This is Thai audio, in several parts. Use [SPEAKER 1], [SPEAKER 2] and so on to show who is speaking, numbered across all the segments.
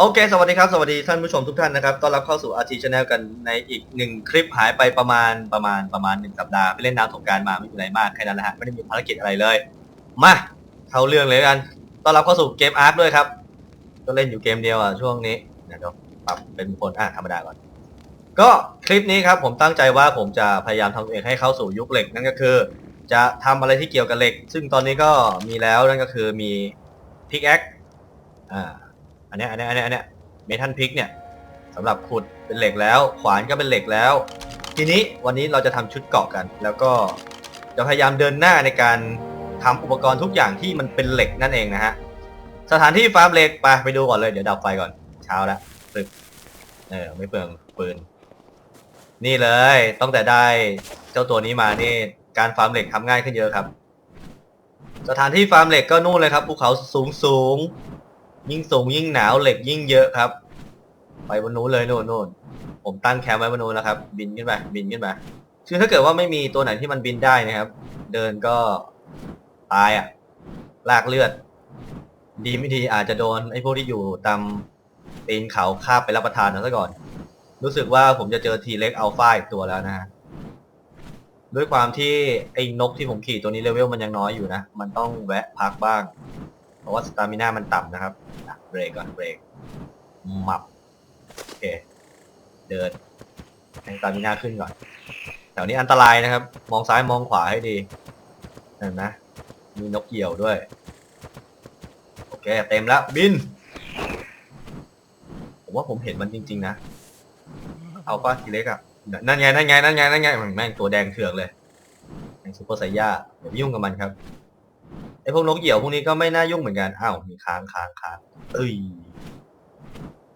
[SPEAKER 1] โอเค สวัสดีครับ สวัสดีท่านผู้ชมทุกท่านนะครับ ต้อนรับเข้าสู่ RT Channel กันในอีกหนึ่งคลิปหายไปประมาณประมาณประมาณหนึ่งสัปดาห์ไปเล่นน้ำสงกรารมาไม่มีอะไรมากแค่นั้นแหละฮะไม่ได้มีภารกิจอะไรเลย มาเข้าเรื่องเลยกัน ต้อนรับเข้าสู่เกมอาร์คด้วยครับ ก็เล่นอยู่เกมเดียวอะช่วงนี้เดี๋ยวปรับเป็นคนอะธรรมดาก่อน ก็คลิปนี้ครับผมตั้งใจว่าผมจะพยายามทำตัวเองให้เข้าสู่ยุคเหล็กนั่นก็คือ จะทำอะไรที่เกี่ยวกับเหล็ก ซึ่งตอนนี้ก็มีแล้วนั่นก็คือมีพิกแอคอ่า อันเนี้ยอันเนี้ยอันเนี้ยอันเนี้ยเมทัลพิกเนี่ยสำหรับขุดเป็นเหล็กแล้ว ขวานก็เป็นเหล็กแล้ว ทีนี้วันนี้เราจะทำชุดเกราะกัน แล้วก็จะพยายามเดินหน้าในการทำอุปกรณ์ทุกอย่างที่มันเป็นเหล็กนั่นเองนะฮะสถานที่ฟาร์มเหล็กไปไปดูก่อนเลยเดี๋ยวดับไฟก่อนเช้าแล้วตึกเออไม่เปลืองปืน นี่เลยตั้งแต่ได้เจ้าตัวนี้มานี่การฟาร์มเหล็กทำง่ายขึ้นเยอะครับ สถานที่ฟาร์มเหล็กก็นู่นเลยครับภูเขาสูงสูง ยิ่งสูงยิ่งหนาวเหล็กยิ่งเยอะครับ ไปบนนู้นเลยโน่นนู่นผมตั้งแคมป์ไว้บนนู้นแล้วครับ บินขึ้นไปบินขึ้นไปคือถ้าเกิดว่าไม่มีตัวไหนที่มันบินได้นะครับ เดินก็ตายอะ ลากเลือด ดีไม่ดีอาจจะโดนไอ้พวกที่อยู่ตามตีนเขาคาบไปรับประทานเอาซะก่อน รู้สึกว่าผมจะเจอทีเล็กอัลฟาอีกตัวแล้วนะฮะด้วยความที่ไอ้นกที่ผมขี่ตัวนี้เลเวลมันยังน้อยอยู่นะ มันต้องแวะพักบ้าง ราะว่าสตามิน่ามันต่ำนะครับเบรกก่อนเบรกมับโอเคเดินให้สตามิน่าขึ้นก่อนแถวนี้อันตรายนะครับ มองซ้ายมองขวาให้ดีเห็นไหมมีนกเหยี่ยวด้วย โอเค เต็มแล้วบิน ผมว่าผมเห็นมันจริง ๆ นะ เอาป้าทีเล็กอะนั่นไงนั่นไงนั่นไงนั่นไงแม่งตัวแดงเถือกเลยแม่งซูเปอร์ไซย่าอย่าไปยุ่งกับมันครับ พวกนกเหยี่ยวพวกนี้ก็ไม่น่ายุ่งเหมือนกันอ้าวมีค้างค้างค้างเอ้ย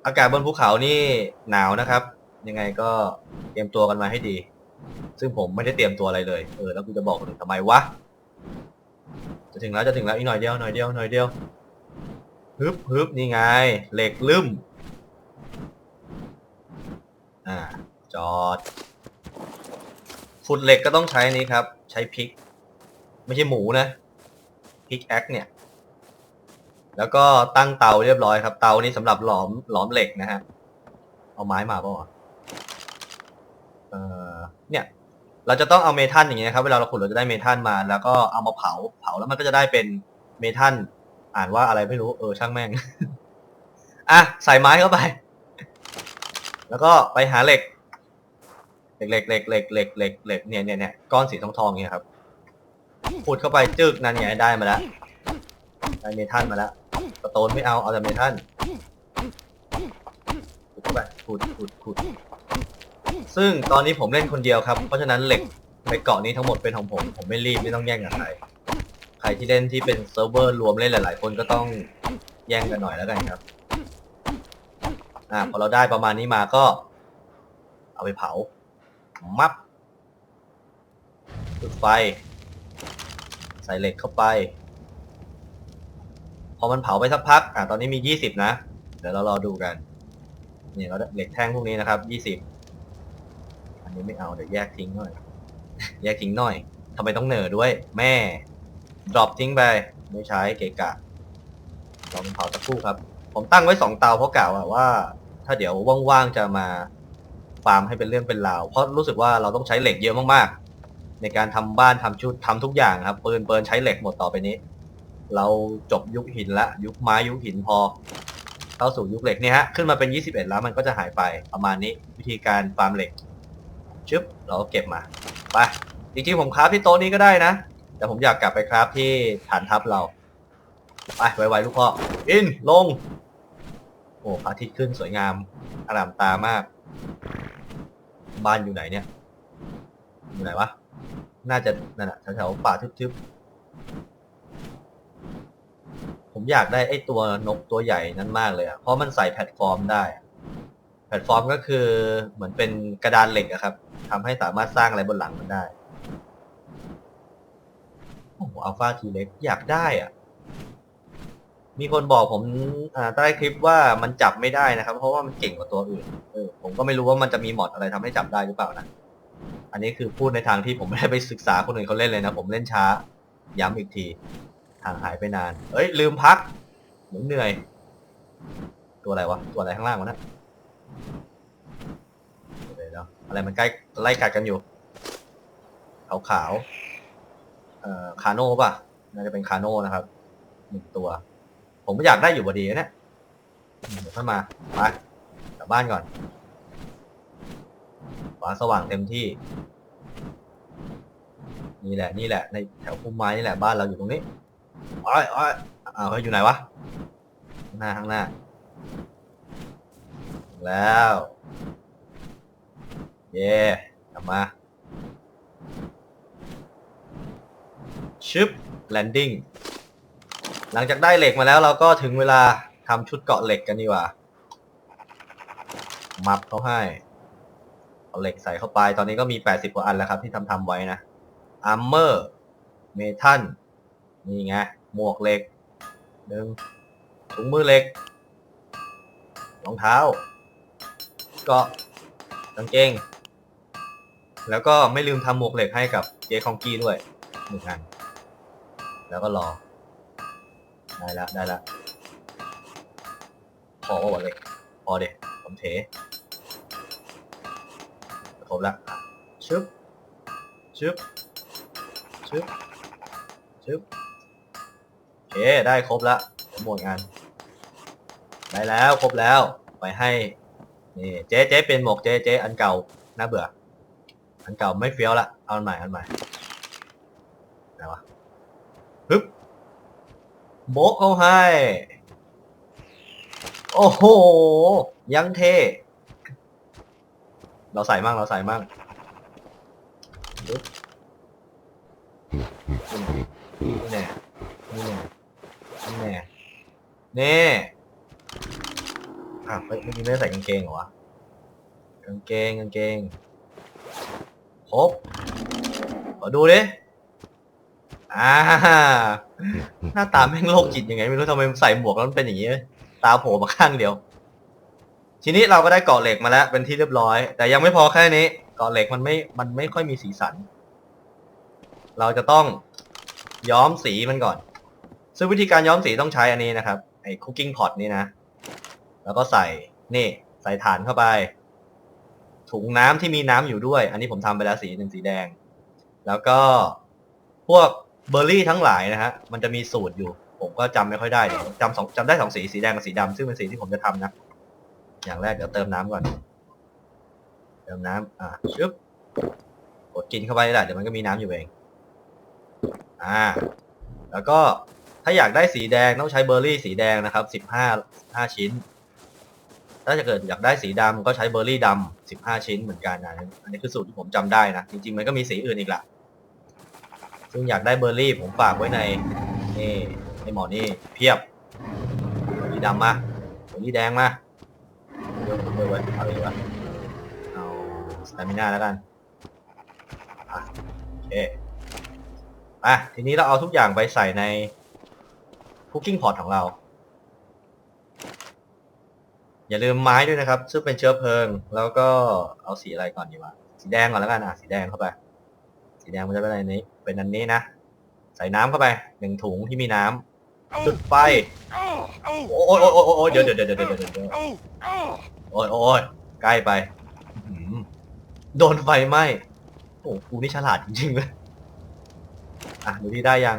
[SPEAKER 1] อากาศบนภูเขานี่หนาวนะครับ ยังไงก็เตรียมตัวกันมาให้ดี ซึ่งผมไม่ได้เตรียมตัวอะไรเลยเออแล้วกูจะบอกคนอื่นทำไมวะจะถึงแล้วจะถึงแล้วอีกหน่อยเดียวหน่อยเดียวหน่อยเดียวฮึบฮึบนี่ไง เหล็กลืมอ่าจอดขุดเหล็กก็ต้องใช้นี้ครับ ใช้พิก ไม่ใช่หมูนะ พิกแอคเนี่ย แล้วก็ตั้งเตาเรียบร้อยครับ เตานี่สำหรับหลอมหลอมเหล็กนะฮะ เอาไม้มาป่ะเออเนี่ย เราจะต้องเอาเมทัลอย่างเงี้ยครับเวลาเราขุดเราจะได้เมทัลมา แล้วก็เอามาเผาเผาแล้วมันก็จะได้เป็นเมทัลอ่านว่าอะไรไม่รู้เออช่างแม่ง อะใส่ไม้เข้าไป แล้วก็ไปหาเหล็กเหล็กเหล็กเหล็กเหล็กเหล็กเหล็กเนี่ยเนี่ยเนี่ยก้อนสีทองทองเนี่ยครับ ขุดเข้าไปจึกนั่นไงได้มาแล้วได้เมทัลมาแล้วสโตนไม่เอาเอาแต่เมทัลขุดเข้าไปขุดขุดขุดซึ่งตอนนี้ผมเล่นคนเดียวครับ เพราะฉะนั้นเหล็กในเกาะนี้ทั้งหมดเป็นของผม ผมไม่รีบไม่ต้องแย่งกับใคร ใครที่เล่นที่เป็นเซิร์ฟเวอร์รวมเล่นหลาย ๆ คนก็ต้องแย่งกันหน่อยแล้วกันครับ อ่าพอเราได้ประมาณนี้มาก็ เอาไปเผา มับจุดไฟ ใส่เหล็กเข้าไป พอมันเผาไปสักพัก อ่าตอนนี้มียี่สิบนะ เดี๋ยวเรารอดูกันนี่เราเหล็กแท่งพวกนี้นะครับยี่สิบอันนี้ไม่เอาเดี๋ยวแยกทิ้งหน่อย แยกทิ้งหน่อยทำไมต้องเหน่อด้วย แม่ดรอปทิ้งไปไม่ใช้เกะกะลองเผาสักครู่ครับ ผมตั้งไว้สองเตาเพราะกล่าวว่า ถ้าเดี๋ยวว่างๆจะมาฟาร์มให้เป็นเรื่องเป็นราว เพราะรู้สึกว่าเราต้องใช้เหล็กเยอะมากๆ ในการทำบ้านทำชุดทำทุกอย่างครับ ปืนเปินใช้เหล็กหมดต่อไปนี้ เราจบยุคหินละยุคไม้ยุคหินพอ เข้าสู่ยุคเหล็กเนี่ยฮะขึ้นมาเป็น 21 แล้วมันก็จะหายไปประมาณนี้วิธีการฟาร์มเหล็กชึบเราก็เก็บมาไปจริงๆผมคราฟที่โต๊ะนี้ก็ได้นะ แต่ผมอยากกลับไปคราฟที่ฐานทัพเราไปไวๆลูกพ่ออินลง โอ้พระอาทิตย์ขึ้นสวยงามอารามตามาก บ้านอยู่ไหนเนี่ย อยู่ไหนวะ น่าจะนั่นแหละแถวๆป่าทึบๆ ผมอยากได้ไอ้ตัวนกตัวใหญ่นั้นมากเลยอะเพราะมันใส่แพลตฟอร์มได้อะแพลตฟอร์มก็คือเหมือนเป็นกระดานเหล็กอะครับทำให้สามารถสร้างอะไรบนหลังมันได้โอ้โหอัลฟาทีเล็กอยากได้อะมีคนบอกผมใต้คลิปว่ามันจับไม่ได้นะครับ เพราะว่ามันเก่งกว่าตัวอื่นเออผมก็ไม่รู้ว่ามันจะมีมอดอะไรทำให้จับได้หรือเปล่านะ อันนี้คือพูดในทางที่ผมไม่ได้ไปศึกษาคนอื่นเขาเล่นเลยนะ ผมเล่นช้า ย้ำอีกทีห่างหายไปนาน เอ้ย ลืมพักเหมือนเหนื่อย ตัวอะไรวะ ตัวอะไรข้างล่างวะนะเดี๋ยวอะไรมันใกล้ไล่กัดกันอยู่ ขาวขาวๆเอ่อคาโน่ป่ะ น่าจะเป็นคาโน่นะครับหนึ่งตัว ผมไม่อยากได้อยู่พอดีนะเนี่ยเดี๋ยวค่อยมา ไปกลับบ้านก่อน ฟ้าสว่างเต็มที่ นี่แหละ นี่แหละ ในแถวพุ่มไม้นี่แหละบ้านเราอยู่ตรงนี้อ้อยอ้อยอ้าวเฮ้ยอยู่ไหนวะข้างหน้าข้างหน้า แล้วเย่กลับมาชึบแลนดิ้งหลังจากได้เหล็กมาแล้วเราก็ถึงเวลาทำชุดเกาะเหล็กกันดีกว่า มับเขาให้ เอาเหล็กใส่เข้าไป ตอนนี้ก็มี 80 กว่าอันแล้วครับ ที่ทำทำไว้นะอาร์เมอร์เมทัลนี่ไง หมวกเหล็กหนึ่งถุงมือเหล็กรองเท้ากาะกางเกง แล้วก็ไม่ลืมทำหมวกเหล็กให้กับเจคองกี้ด้วยหนึ่งอัน แล้วก็รอ ได้ละได้ละพอว่าเหล็กพอเด็กผมเท รบละอะชึบชึบชึบชึบโอเคได้ครบละหมดงานได้แล้วครบแล้วไปให้นี่เจ๊เจ๊เป็นหมวกเจ๊เจ๊อันเก่าน่าเบื่อ อันเก่าไม่เฟี้ยวละเอาอันใหม่อันใหม่ไหนวะฮึบโบกเขาให้ โอ้โห ยังเท่ เราใส่มั่งเราใส่มั่งฮึบนี่แน่นี่แน่นี่แน่นี่อะเมื่อกี้ไม่ได้ใส่กางเกงเหรอวะกางเกงกางเกงครบขอดูดิอ่าหน้าตาแม่งโรคจิตยังไง ไม่รู้ทำไมใส่หมวกแล้วมันเป็นอย่างนี้ ตาโผล่มาข้างเดียว ทีนี้เราก็ได้เกาะเหล็กมาแล้วเป็นที่เรียบร้อย แต่ยังไม่พอแค่นี้ เกาะเหล็กมันไม่ มันไม่ค่อยมีสีสัน เราจะต้องย้อมสีมันก่อน ซึ่งวิธีการย้อมสีต้องใช้อันนี้นะครับ ไอ้คุกกิ้งพอตนี่นะ แล้วก็ใส่นี่ ใส่ฐานเข้าไป ถุงน้ำที่มีน้ำอยู่ด้วย อันนี้ผมทำไปแล้วสีหนึ่งสีแดง แล้วก็พวกเบอร์รี่ทั้งหลายนะฮะ มันจะมีสูตรอยู่ ผมก็จำไม่ค่อยได้จำสองจำได้สองสี สีแดงกับสีดำซึ่งเป็นสีที่ผมจะทำนะ อย่างแรกเดี๋ยวเติมน้ำก่อน เติมน้ำอ่าชึบกดกินเข้าไปได้แหละเดี๋ยวมันก็มีน้ำอยู่เอง อ่า แล้วก็ถ้าอยากได้สีแดงต้องใช้เบอร์รี่สีแดงนะครับสิบห้าห้าชิ้น ถ้าจะเกิดอยากได้สีดำก็ใช้เบอร์รี่ดำสิบห้าชิ้นเหมือนกันนะอันนี้คือสูตรที่ผมจำได้นะ จริงๆมันก็มีสีอื่นอีกละซึ่งอยากได้เบอร์รี่ผมฝากไว้ในนี่ในหมอนี่เพียบเบอร์รี่ดำมาเบอร์รี่แดงมา เดี๋ยวเดี๋ยวไว้เอาอะไรวะเอาสตามิน่าแล้วกันอะโอเคอะทีนี้เราเอาทุกอย่างไปใส่ในคุกกิ้งพอตของเรา อย่าลืมไม้ด้วยนะครับ ซึ่งเป็นเชื้อเพลิง แล้วก็เอาสีอะไรก่อนดีวะสีแดงก่อนแล้วกันอะสีแดงเข้าไป สีแดงมันจะเป็นอะไรนี้ เป็นอันนี้นะ ใส่น้ำเข้าไปหนึ่งถุงที่มีน้ำ จุดไฟ โอ้ยโอ้ยโอ้ยโอ้ยเดี๋ยวเดี๋ยวเดี๋ยวเดี๋ยวเดี๋ยวเดี๋ยวโอ้ยโอ้ยใกล้ไปอื้อหือโดนไฟไหม้โอ้โหกูนี่ฉลาดจริงๆเลยอะดูที่ได้ยัง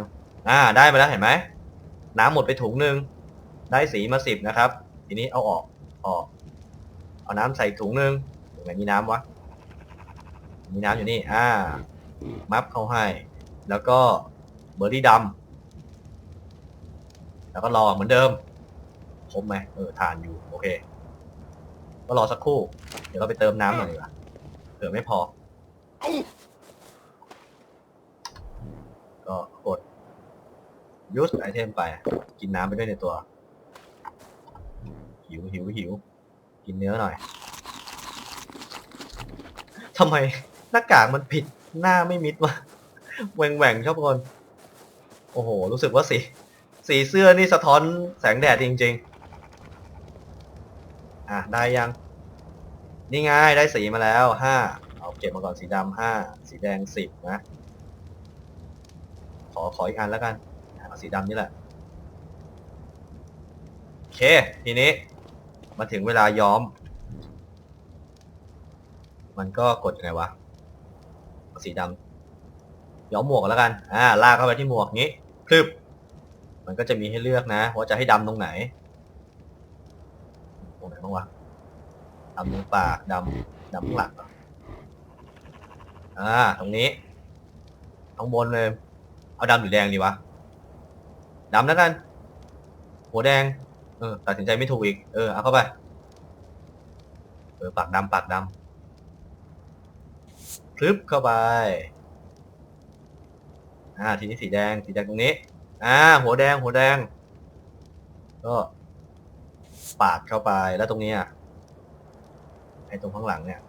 [SPEAKER 1] อ่า ได้มาแล้วเห็นไหม น้ำหมดไปถุงหนึ่งได้สีมาสิบนะครับ ทีนี้เอาออกออก เอาน้ำใส่ถุงหนึ่งตรงไหนมีน้ำวะ มีน้ำอยู่นี่ อ่า มัฟเข้าให้ แล้วก็เบอร์รี่ดำ แล้วก็รอเหมือนเดิมครบไหมเออทานอยู่โอเค ก็รอสักครู่ เดี๋ยวเราไปเติมน้ำหน่อยดีกว่าเผื่อไม่พอ ก็กด use item ไป กินน้ำไปด้วยในตัว หิวหิวหิว กินเนื้อหน่อยทำไมหน้ากากมันผิดหน้าไม่มิดวะแหว่งแหว่งชอบคน โอ้โห รู้สึกว่าสี สีเสื้อนี่สะท้อนแสงแดดจริง ๆ อะ ได้ยัง นี่ไงได้สีมาแล้วห้าเอาเก็บมาก่อนสีดำห้าสีแดงสิบนะ ขอขออีกอันแล้วกันเอาสีดำนี่แหละโอเค ทีนี้ มาถึงเวลาย้อม มันก็กดยังไงวะสีดำย้อมหมวกแล้วกัน อ่า ลากเข้าไปที่หมวกนี้คลึบ มันก็จะมีให้เลือกนะว่าจะให้ดำตรงไหน ตรงไหนบ้างวะดำตรงปากดำดำข้างหลังเหรออ่า ตรงนี้ข้างบนเลย เอาดำหรือแดงดีวะดำแล้วกันหัวแดง เออ ตัดสินใจไม่ถูกอีก เออ เอาเข้าไป เออ ปากดำปากดำพลึบเข้าไป อ่า ทีนี้สีแดง สีแดงตรงนี้ อ่า หัวแดง หัวแดง ก็ปาดเข้าไปแล้วตรงนี้อะไอ้ตรงข้างหลังเนี่ย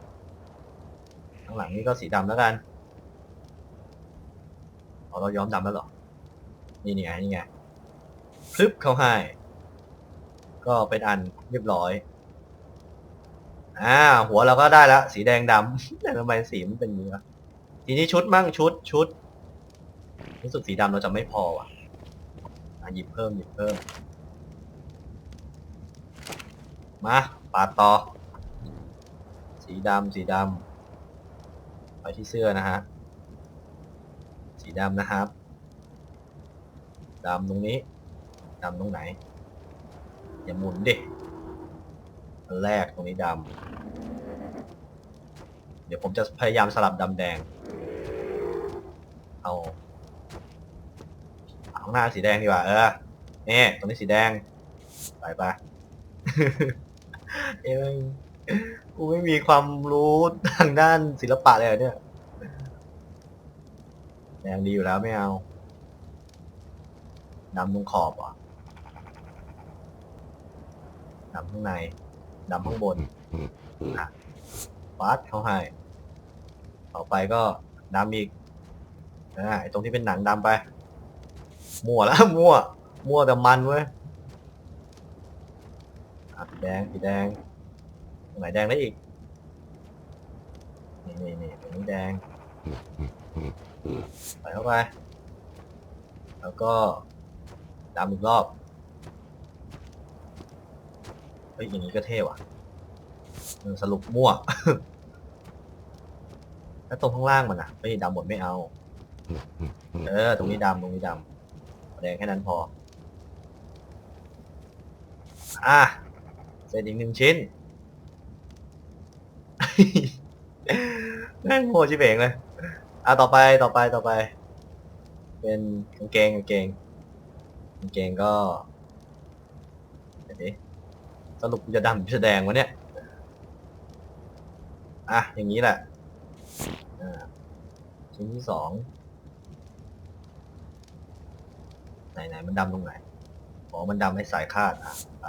[SPEAKER 1] ข้างหลังนี่ก็สีดำแล้วกันเอาเราย้อมดำแล้วเหรอ นี่นี่ไงนี่ไงพลึบเข้าให้ ก็เป็นอันเรียบร้อย อ่า หัวเราก็ได้แล้วสีแดงดำแต่ทำไมสีมันเป็นอย่างนี้วะทีนี้ชุดมั่งชุดชุดรู้สึกสีดำเราจะไม่พอว่ะ อะหยิบเพิ่มหยิบเพิ่ม มาปาดต่อ สีดำสีดำไปที่เสื้อนะฮะ สีดำนะครับดำตรงนี้ดำตรงไหน อย่าหมุนดิอันแรกตรงนี้ดำเดี๋ยวผมจะพยายามสลับดำแดง เอาเอา ข้างหน้าสีแดงดีกว่า เออนี่ตรงนี้สีแดง ไปไปเอ้ยกูไม่มีความรู้ทางด้านศิลปะเลยเนี่ย แดงดีอยู่แล้วไม่เอาดำตรงขอบอะดำข้างในดำข้างบนอะฟาดเขาให้ ต่อไปก็ดำอีกอ่าไอตรงที่เป็นหนังดำไป มั่วแล้วมั่ว มั่วแต่มันเว้ยอะสีแดงสีแดงตรงไหนแดงได้อีก นี่นี่นี่ตรงนี้แดงใส่เข้าไป แล้วก็ดำอีกรอบเฮ้ยอย่างนี้ก็เท่ว่ะสรุปมั่ว แล้วตรงข้างล่างมันอะไม่ดำหมดไม่เอา เออ ตรงนี้ดำตรงนี้ดำ แดงแค่นั้นพอ อะเสร็จอีกหนึ่งชิ้นแม่งโง่ชิบเองเลย อะต่อไปต่อไปต่อไป เป็นกางเกงกางเกงกางเกงก็เดี๋ยวดิสรุปกูจะดำจะแดงวะเนี่ย อะอย่างนี้แหละชิ้นที่สอง ไหนไหนมันดำตรงไหนอ๋อมันดำให้สายคาดอะไป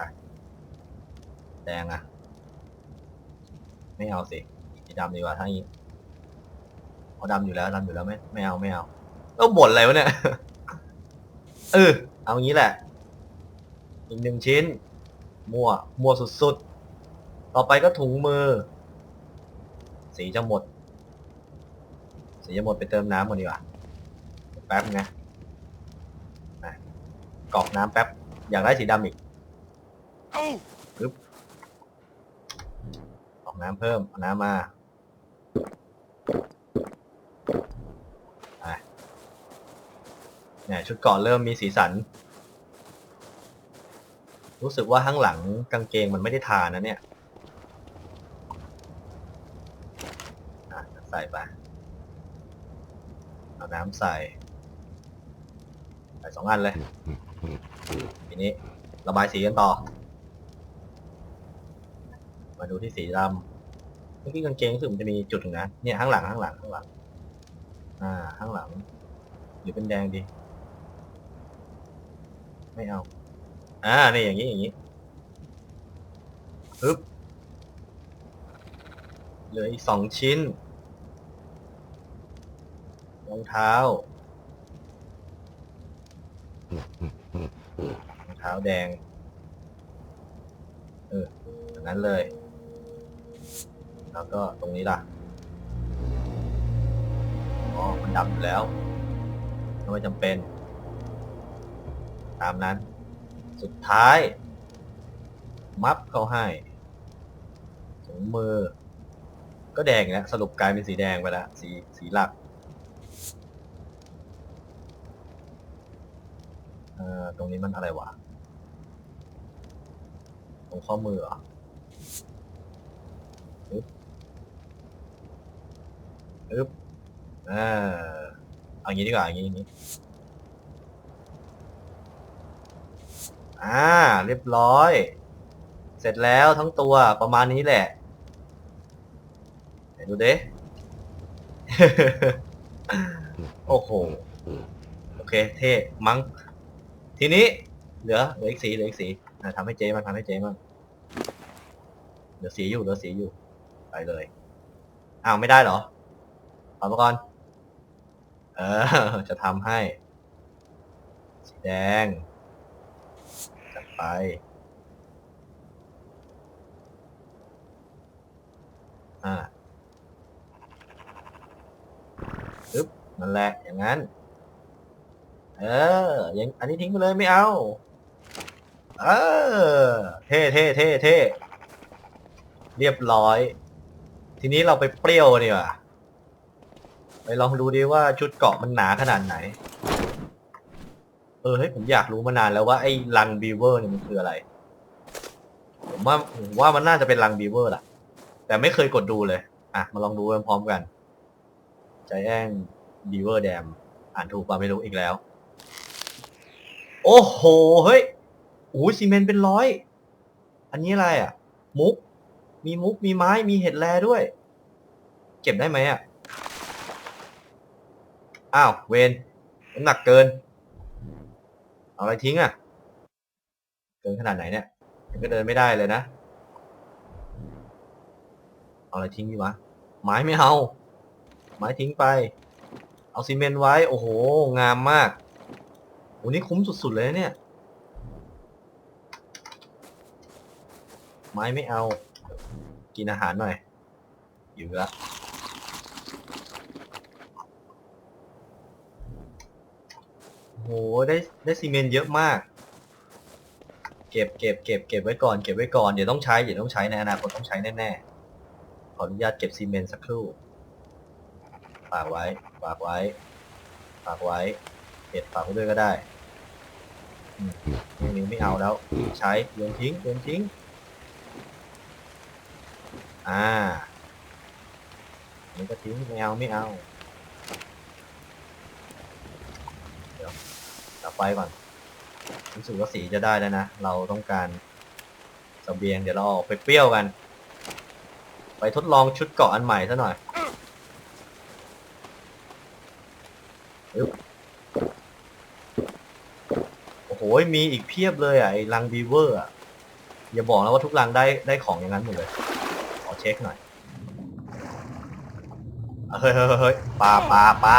[SPEAKER 1] แดงอะ ไม่เอาสิสีดำดีกว่าถ้างี้เอาดำอยู่แล้วดำอยู่แล้วไม่ไม่เอาไม่เอาต้องบ่นอะไรวะเนี่ยเออเอางี้แหละ อีกหนึ่งชิ้น มั่ว มั่วสุดๆ ต่อไปก็ถุงมือ สีจะหมด สีจะหมดไปเติมน้ำก่อนดีกว่า แป๊บนะไป กรอกน้ำแป๊บ อยากได้สีดำอีกปึ๊บกรอกน้ำเพิ่มเอาน้ำมาไปเนี่ยชุดเกาะเริ่มมีสีสัน รู้สึกว่าข้างหลังกางเกงมันไม่ได้ทานะเนี่ยอะใส่ไปเอาน้ำใส่ ใส่สองอันเลย ทีนี้ระบายสีกันต่อ มาดูที่สีดำเมื่อกี้กางเกงรู้สึกมันจะมีจุดหนึ่งนะเนี่ยข้างหลังข้างหลังข้างหลัง อ่า ข้างหลัง หรือเป็นแดงดี ไม่เอา อ่านี่อย่างนี้อย่างนี้ปึ๊บเหลืออีกสองชิ้นรองเท้า รองเท้าแดง เอออย่นั้นเลย แล้วก็ตรงนี้ล่ะ อ๋อ มันดำอยู่แล้วไม่จำเป็น ตามนั้น สุดท้าย มับเขาให้ถุงมือ ก็แดงแล้วสรุปกลายเป็นสีแดงไปแล้วสีสีหลัก อ่อตรงนี้มันอะไรวะ ตรงข้อมือเหรออึ๊บอึ๊บอ่าเอางี้ดีกว่าอย่างนี้อย่างนี้ อ่า เรียบร้อย เสร็จแล้วทั้งตัวประมาณนี้แหละไหนดูเด้ โอ้โห โอเค เท่ มั้ง ทีนี้เหลือเหลืออีกสีเหลืออีกสีอะทำให้เจ๊มาทำให้เจ๊มาเหลือสีอยู่เหลือสีอยู่ไปเลยอ้าวไม่ได้เหรอเอมาก่อนเออจะทำให้ สีแดงจัดไปอ่าปึ๊บนั่นแหละอย่างนั้น เออยังอันนี้ทิ้งไปเลยไม่เอา เออ เท่เท่เท่เท่เรียบร้อย ทีนี้เราไปเปรี้ยวดีกว่าไปลองดูดิว่าชุดเกาะมันหนาขนาดไหน เออเฮ้ยผมอยากรู้มานานแล้วว่าไอ้ลังบีเวอร์เนี่ยมันคืออะไร ผมว่าผมว่ามันน่าจะเป็นลังบีเวอร์แหละแต่ไม่เคยกดดูเลย อะ มาลองดูพร้อมๆกันใจแอนบีเวอร์แดม อ่านถูกป่ะไม่รู้อีกแล้ว โอ้โห เฮ้ยโอ้ซีเมนต์เป็นร้อย อันนี้อะไรอะ มุก มีมุก มีไม้ มีเห็ดแลด้วย เก็บได้ไหมอะ อ้าว เวนน้ำหนักเกิน เอาอะไรทิ้งอะ เกินขนาดไหนเนี่ยยังก็เดินไม่ได้เลยนะ เอาอะไรทิ้งดีวะ ไม้ไม่เอา ไม้ทิ้งไป เอาซีเมนต์ไว้ โอ้โห งามมาก โอ้นี่คุ้มสุด ๆ เลยเนี่ย ไม้ไม่เอา กินอาหารหน่อย อยู่ละโหได้ได้ซีเมนต์เยอะมาก เก็บเก็บเก็บเก็บไว้ก่อนเก็บไว้ก่อนเดี๋ยวต้องใช้เดี๋ยวต้องใช้ในอนาคตต้องใช้แน่ๆขออนุญาตเก็บซีเมนต์สักครู่ฝากไว้ฝากไว้ฝากไว้เก็บฝากไว้ด้วยก็ได้ อืมไม่มีไม่เอาแล้ว ใช้โยนทิ้งโยนทิ้ง อ่าอันก็ทิ้งไม่เอาไม่เอาเดี๋ยวดับไฟก่อนรู้สึกว่าสีจะได้แล้วนะ เราต้องการเสบียงเดี๋ยวเราออกไปเปรี้ยวกัน ไปทดลองชุดเกาะอันใหม่ซะหน่อย อึ๊บโอ้โหมีอีกเพียบเลยอะไอ้รังบีเวอร์อะอย่าบอกนะว่าทุกรังได้ได้ของอย่างนั้นหมดเลยขอเช็คหน่อยเฮ้ยเฮ้ยเฮ้ยเฮ้ยปลาปลาปลา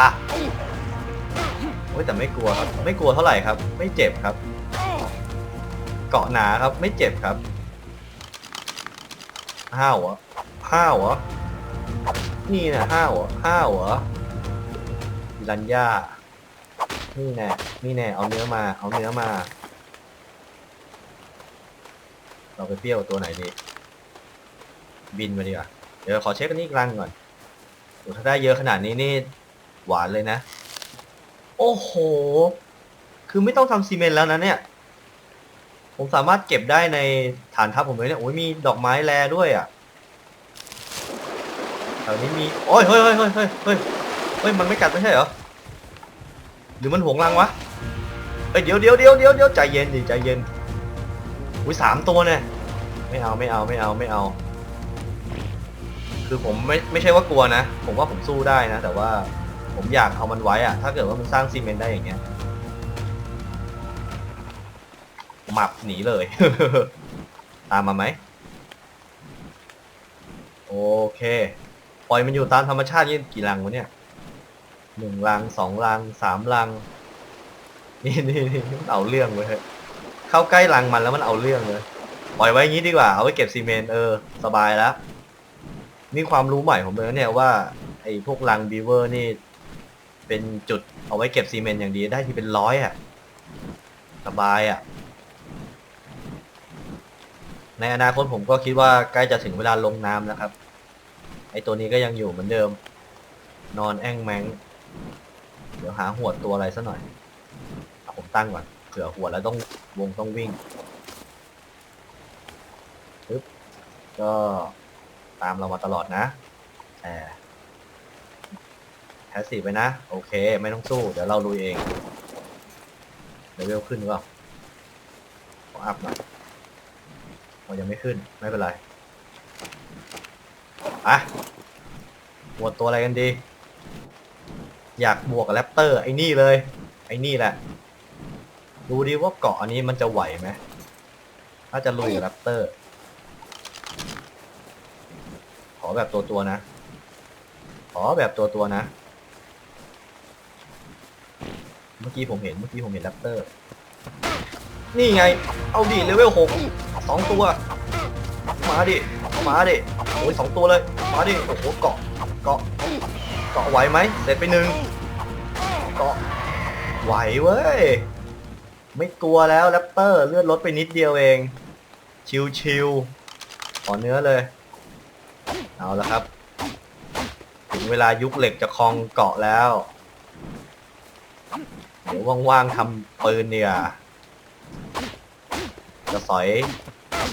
[SPEAKER 1] โอ้ยแต่ไม่กลัวครับไม่กลัวเท่าไหร่ครับ ไม่เจ็บครับ เกาะหนาครับไม่เจ็บครับห้าวเหรอห้าวเหรอนี่นะห้าวเหรอห้าวเหรอรันย่า นี่แน่นี่แน่เอาเนื้อมา เอาเนื้อมา เราไปเปรี้ยวตัวไหนดีบินมาดีกว่าเดี๋ยวขอเช็คอันนี้กรังก่อนถ้าได้เยอะขนาดนี้นี่หวานเลยนะ โอ้โห คือไม่ต้องทำซีเมนต์แล้วนะเนี่ย ผมสามารถเก็บได้ในฐานทัพผมเลยเนี่ย โอ้ยมีดอกไม้แลด้วยอะแถวนี้มี โอ้ยเฮ้ยเฮ้ยเฮ้ยเฮ้ยเฮ้ยมันไม่กัดไม่ใช่เหรอ หรือมันหวงรังวะเอ้ยเดี๋ยวเดี๋ยวเดี๋ยวเดี๋ยวเดี๋ยวใจเย็นดิใจเย็นอุ้ยสามตัวเนี่ยไม่เอาไม่เอาไม่เอาไม่เอา คือผมไม่ไม่ใช่ว่ากลัวนะ ผมว่าผมสู้ได้นะ แต่ว่าผมอยากเอามันไว้อะถ้าเกิดว่ามันสร้างซีเมนต์ได้อย่างเงี้ยหมับหนีเลย ตามมาไหมโอเค ปล่อยมันอยู่ตามธรรมชาติยี่กี่รังวะเนี่ย หนึ่งรังสองรังสามรัง นี่นี่นี่มันเอาเรื่องเลยเข้าใกล้รังมันแล้วมันเอาเรื่องเลยปล่อยไว้อย่างนี้ดีกว่าเอาไว้เก็บซีเมนต์เออสบายแล้วนี่ความรู้ใหม่ผมเลยเนี่ยว่าไอ้พวกรังบีเวอร์นี่ เป็นจุดเอาไว้เก็บซีเมนต์อย่างดีได้ที่เป็นร้อยอะสบายอะในอนาคตผมก็คิดว่าใกล้จะถึงเวลาลงน้ำแล้วครับ ไอตัวนี้ก็ยังอยู่เหมือนเดิม นอนแอ่งแมง เดี๋ยวหาหัวตัวอะไรซะหน่อยเอาผมตั้งก่อนเผื่อหัวแล้วต้องวงต้องวิ่งปึ๊บก็ตามเรามาตลอดนะแอแพสซีฟไปนะ โอเค ไม่ต้องสู้ เดี๋ยวเราลุยเองเลเวลขึ้นหรือเปล่าขออัพหน่อยมันยังไม่ขึ้น ไม่เป็นไร อะหมวดตัวอะไรกันดี อยากบวกกับแรปเตอร์ไอ้นี่เลย ไอ้นี่แหละ ดูดิว่าเกาะอันนี้มันจะไหวไหมถ้าจะลุยกับแรปเตอร์ ขอแบบตัวตัวๆนะ ขอแบบตัวตัวๆนะ เมื่อกี้ผมเห็นเมื่อกี้ผมเห็นแรปเตอร์ นี่ไง เอาดิเลเวลหกสองตัว มาดิ มาดิ โอ้ยสองตัวเลย มาดิ โอ้โหเกาะ เกาะ เกาะไหวไหมเสร็จไปหนึ่งเกาะไหวเว้ย ไม่กลัวแล้วแรปเตอร์เลือดลดไปนิดเดียวเอง ชิวๆขอเนื้อเลย เอาละครับ ถึงเวลายุคเหล็กจะคลองเกาะแล้ว เดี๋ยวว่างๆทำปืนเนี่ยจะสอย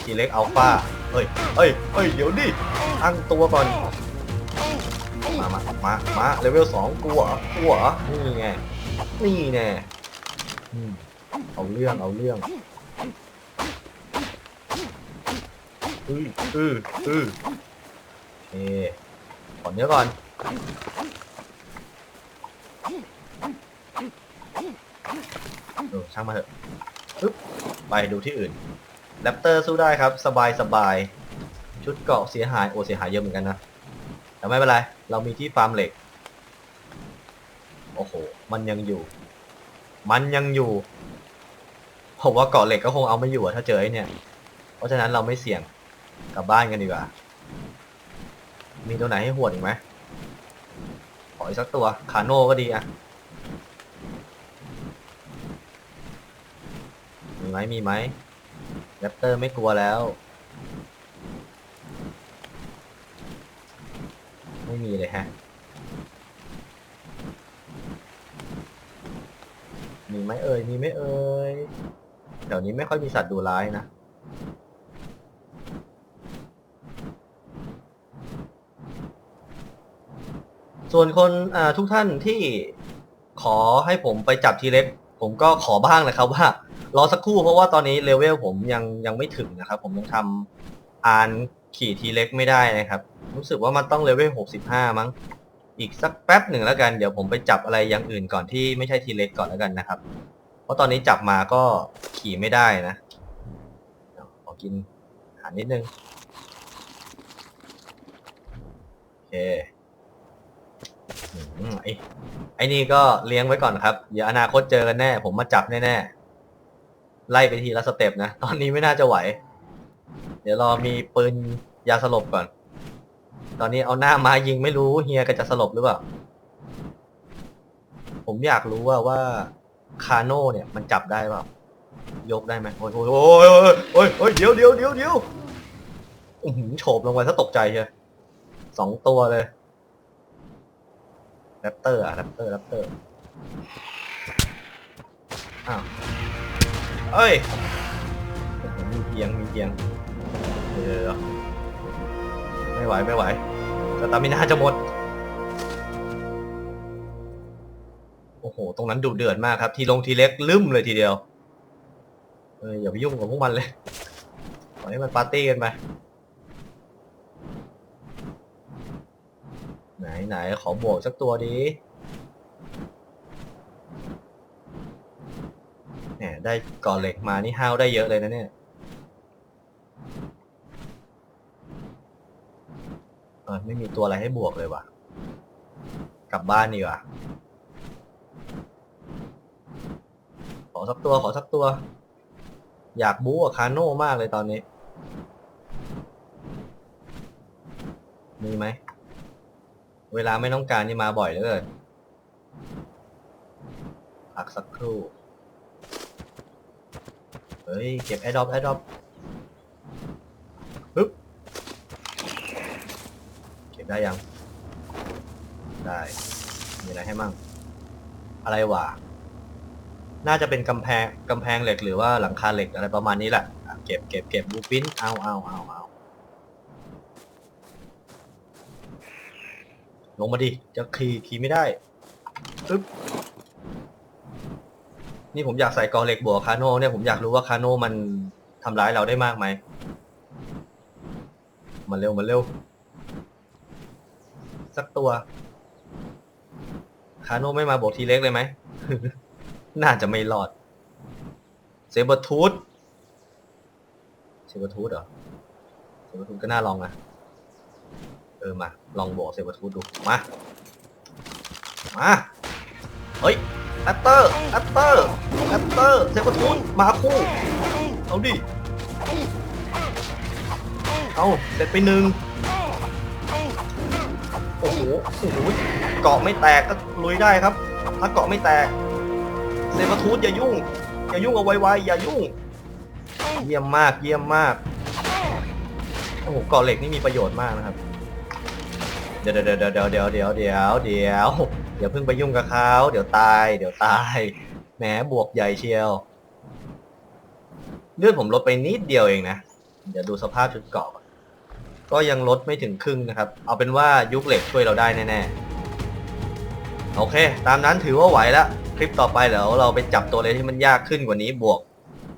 [SPEAKER 1] ทีเล็กอัลฟาเฮ้ยเฮ้ยเฮ้ย เดี๋ยวดิตั้งตัวก่อน มามามามาเลเวลสองกลัวกลัวนี่ไง นี่แน่เอาเรื่อง เอาเรื่องอืออืออือโอขอเนื้อก่อน เออ ช่างมาเถอะปึ๊บ ไปดูที่อื่นแรปเตอร์สู้ได้ครับ สบายสบาย ชุดเกาะเสียหาย โอเสียหายเยอะเหมือนกันนะ แต่ไม่เป็นไร เรามีที่ฟาร์มเหล็ก โอ้โห มันยังอยู่ มันยังอยู่ ผมว่าเกาะเหล็กก็คงเอาไม่อยู่อะถ้าเจอไอ้เนี่ย เพราะฉะนั้นเราไม่เสี่ยง กลับบ้านกันดีกว่า มีตัวไหนให้หวดอีกไหมขออีกสักตัวคาโน่ก็ดีอะมีไหมมีไหมแรปเตอร์ไม่กลัวแล้ว ไม่มีเลยฮะ มีไหมเอ่ย มีไหมเอ่ยแถวนี้ไม่ค่อยมีสัตว์ดูร้ายนะ ส่วนคนทุกท่านที่ขอให้ผมไปจับทีเล็ก ผมก็ขอบ้างนะครับว่ารอสักครู่เพราะว่าตอนนี้เลเวลผมยังยังไม่ถึงนะครับ ผมยังทำอ่าน ขี่ทีเล็กไม่ได้นะครับ รู้สึกว่ามันต้องเลเวล65มั้ง อีกสักแป๊บหนึ่งแล้วกัน เดี๋ยวผมไปจับอะไรอย่างอื่นก่อนที่ไม่ใช่ทีเล็กก่อนแล้วกันนะครับ เพราะตอนนี้จับมาก็ขี่ไม่ได้นะขอกินอาหารนิดนึง โอเคอืมไอ้ไอ้นี่ก็เลี้ยงไว้ก่อนครับ เดี๋ยวอนาคตเจอกันแน่ ผมมาจับแน่ๆ ไล่ไปทีละสเต็ปนะ ตอนนี้ไม่น่าจะไหว เดี๋ยวรอมีปืนยาสลบก่อน ตอนนี้เอาหน้ามายิงไม่รู้เฮียก็จะสลบหรือเปล่า ผมอยากรู้ว่าว่าคาโน่เนี่ยมันจับได้เปล่ายกได้ไหมโอ้ยโอ้ยโอ้ยโอ้ยโอ้ยเดี๋ยวเดี๋ยวเดี๋ยวเดี๋ยวอื้อหือโฉบลงไปถ้าตกใจเชียสองตัวเลยแรปเตอร์อะแรปเตอร์แรปเตอร์อ้าวเอ้ยมีเพียงมีเพียง เยวๆไม่ไหวไม่ไหวสตามินาจะหมด โอ้โห ตรงนั้นดุเดือดมากครับ ทีลงทีเล็กลืมเลยทีเดียว เอออย่าไปยุ่งกับพวกมันเลยปล่อยให้มันปาร์ตี้กันไป ไหนไหนขอบวกสักตัวดีแหมได้ก่อเหล็กมานี่ห้าวได้เยอะเลยนะเนี่ย เออไม่มีตัวอะไรให้บวกเลยว่ะ กลับบ้านดีกว่า ขอสักตัวขอสักตัว อยากบู๊กับคาโน่มากเลยตอนนี้ มีไหม เวลาไม่ต้องการนี่มาบ่อยเหลยพักสักครู่ เฮ้ย เก็บแอดดอปแอดดอป ก็บได้ยัง ได้ มีอะไรให้มั่ง อะไรวะ น่าจะเป็นกำแพงกำแพงเหล็กหรือว่าหลังคาเหล็กอะไรประมาณนี้แหละอะเก็บเก็บเก็บบูปินเอาเอาเอาเอาลงมาดิ จะขี่ขี่ไม่ได้ปึ๊บ นี่ผมอยากใส่กอเหล็กบวกคาโน่เนี่ยผมอยากรู้ว่าคาโน่มันทำร้ายเราได้มากไหมมาเร็วมาเร็ว สักตัว คาโน่ไม่มาบวกทีเล็กเลยไหม น่าจะไม่รอด เซเบอร์ทูธเซเบอร์ทูธเหรอ เซเบอร์ทูธก็น่าลองนะ เออมา ลองบอกเซเบอร์ทูธดู มา มา เฮ้ยแอปเตอร์แอปเตอร์แอปเตอร์ เซเบอร์ทูธมาคู่ เอาดิ เอาเสร็จไปหนึ่ง โอ้โหเกาะไม่แตกก็ลุยได้ครับ ถ้าเกาะไม่แตกเซเบอร์ทูธอย่ายุ่ง อย่ายุ่งเอาไว้ๆอย่ายุ่ง เยี่ยมมากเยี่ยมมาก โอ้โหเกาะเหล็กนี่มีประโยชน์มากนะครับ เดี๋ยวเดี๋ยวเดี๋ยวเดี๋ยวเดี๋ยวเดี๋ยวเดี๋ยวเดี๋ยวอย่าเพิ่งไปยุ่งกับเขาเดี๋ยวตาย เดี๋ยวตายแหมบวกใหญ่เชียว เลือดผมลดไปนิดเดียวเองนะ เดี๋ยวดูสภาพชุดเกาะ ก็ยังลดไม่ถึงครึ่งนะครับ เอาเป็นว่ายุคเหล็กช่วยเราได้แน่ๆ โอเค ตามนั้นถือว่าไหวแล้ว คลิปต่อไปเดี๋ยวเราไปจับตัวอะไรที่มันยากขึ้นกว่านี้บวก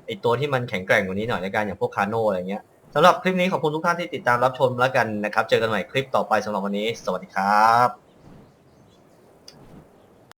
[SPEAKER 1] ไอตัวที่มันแข็งแกร่งกว่านี้หน่อยในการอย่างพวกคาโนอะไรเงี้ยสำหรับคลิปนี้ขอบคุณทุกท่านที่ติดตามรับชมแล้วกันนะครับ เจอกันใหม่คลิปต่อไปสำหรับวันนี้ สวัสดีครับ